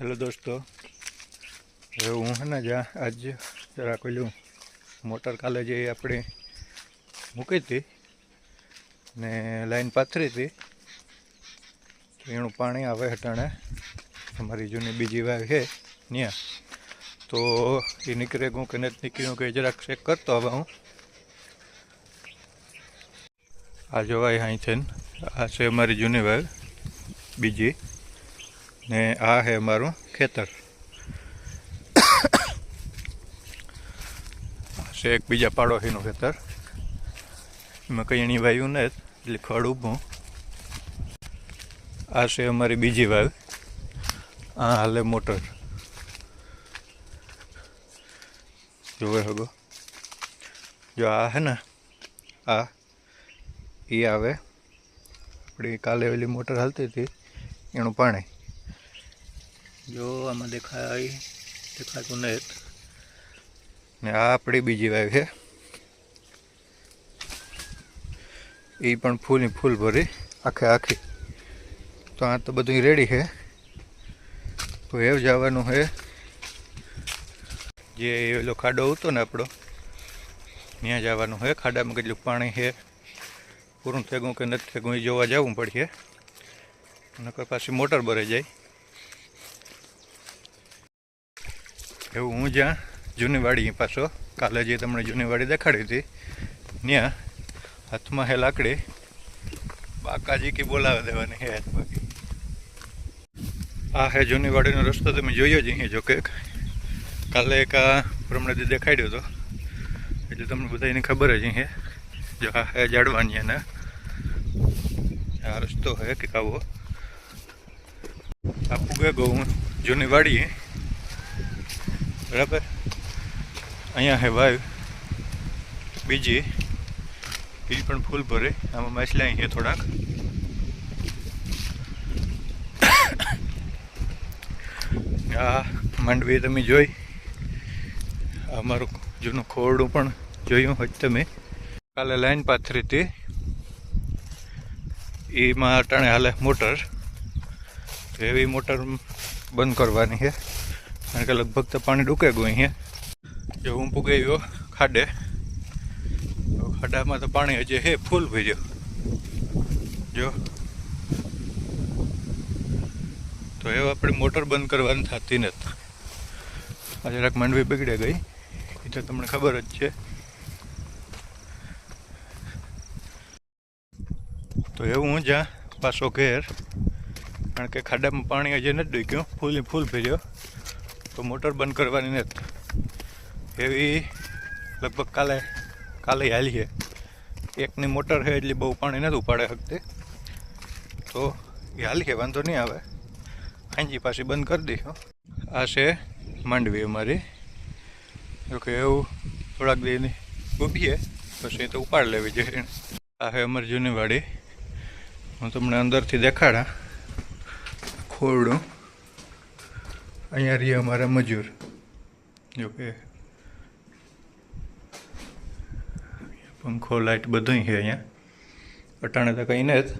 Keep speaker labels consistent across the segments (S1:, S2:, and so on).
S1: Hello દોસ્તો. હવે હું હે જ્યાં આજ જરા પેલું મોટર કાલે જે આપણે મૂકી હતી ને લાઈન પાથરી હતી. એનું પાણી આવે હટાણે. અમારી જૂની બીજી વાવ છે ત્યાં તો એ નીકળે ગયું કે નથી નીકળ્યું કે જરાક ચેક કરતો હવે હું. આ જોવાય અહીં છે આ છે અમારી જૂની વાવ. બીજી. ને આ છે અમારું ખેતર. છે એક બીજા પાડોશીનું ખેતર. એમાં કંઈ એની વાયુ ને એટલે ખડ ઊભું. આ છે અમારી બીજી વાવ. આ હાલે મોટર. જોવે હગો. જો આ હે ને, આ એ આવે. આપણી કાલે વેલી મોટર હાલતી હતી, એનું પાણી. જો આમાં દેખાય, દેખાતું નહીં. ને આ આપણી બીજી વાવ છે. એ પણ ફૂલની ફૂલ ભરી, આખે આખી. તો આ તો બધું રેડી છે. તો એ જવાનું છે. જે એલો ખાડો હતો ને આપણો ત્યાં જવાનું છે. ખાડામાં કેટલું પાણી છે. પૂરું થેગું કે નથી થેગું એ જોવા જવું પડશે. નકર પાછી મોટર ભરાઈ જાય. એવું હું જ્યાં જૂની વાડી પાછો, કાલે જે તમને જૂનીવાડી દેખાડી હતી, ત્યાં હાથમાં હે લાકડી, બાકાજી કે બોલાવી દેવાની હે હાથ આ હે જૂની વાડીનો રસ્તો તમે જોયો જ અહીં જો કે કાલે એક આ પ્રમાણે દેખાડ્યો હતો એટલે તમને બધાને ખબર જ હે. જો આ હે જાડવાની અને આ રસ્તો હે કે કાવો. આ પૂગે ગૌ જૂની વાડી બરાબર? અહીંયા હે વાવ. બીજી. એ પણ ફૂલ ભરે. આમાં માછલા અહીંયા થોડાક. આ માંડવી તમે જોઈ. અમારું જૂનું ખોરડું પણ જોયું હોય તમે. કાલે લાઈન પાથરી હતી. એમાં અટાણે હાલે મોટર. એવી મોટર બંધ કરવાની છે. કારણ કે લગભગ તો પાણી ડૂકે ગયું અહીંયા. જો હું પૂગાઈ ગયો ખાડે. ખાડામાં તો પાણી હજી હે, ફૂલ ભર્યો જો. તો એ આપણે મોટર બંધ કરવાની થતી નથી. આ જરાક માંડવી બગડે ગઈ. એ તો તમને ખબર જ છે. તો એવું હું જ્યાં, પાછો ઘેર. કારણ કે ખાડામાં પાણી હજી નથી ડૂક્યું ફૂલ ફૂલ ભર્યો તો મોટર બંધ કરવાની નથી એવી લગભગ કાલે કાલે હાલી એકની મોટર છે એટલે બહુ પાણી નથી ઉપાડે શકતી તો એ હાલી છે વાંધો નહીં આવે. હાંજી પાછી બંધ કરી દઈશું આ છે માંડવી અમારી. જોકે એવું થોડાક દેની ડૂબીએ પછી તો ઉપાડ લેવી જોઈએ. આ છે અમારી જૂની વાડી. હું તમને અંદરથી દેખાડા. ખોરડું. અહીંયા રહીએ અમારા મજૂર. જો કે પંખો લાઇટ બધું છે અહીંયા. અટાણે તો કંઈ નથી.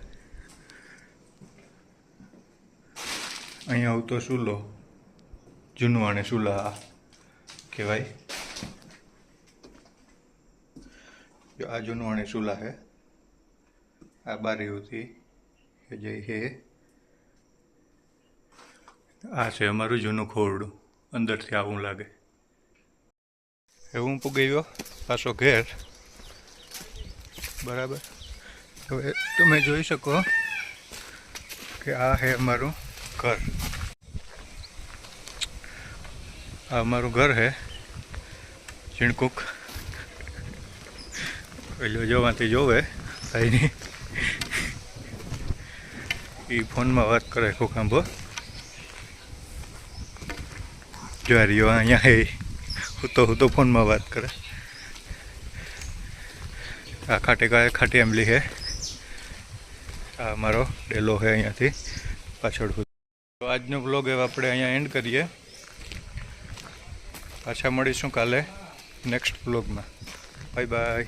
S1: અહીંયા આવતો ચૂલો. અને ચૂલા કહેવાય. જો આ અને ચૂલા છે. આ બારી હતી એ છે આ છે અમારું જૂનું ખોરડું. અંદરથી આવું લાગે. એવું પૂગી ગયો પાછો ઘેર. બરાબર. હવે તમે જોઈ શકો કે આ છે અમારું ઘર. આ અમારું ઘર છે ચીણકુક પેલો જોવાથી જોવે ભાઈની. એ ફોનમાં વાત કરે કોકાંબો જ્વારીઓ અહીંયા હે હું તો હું તો ફોનમાં વાત કરે. આ ખાટે ખાટી આંબલી છે આ અમારો ડેલો છે અહીંયાથી પાછળ તો આજનો બ્લોગ હવે આપણે અહીંયા એન્ડ કરીએ. પાછા મળીશું કાલે નેક્સ્ટ બ્લોગમાં બાય બાય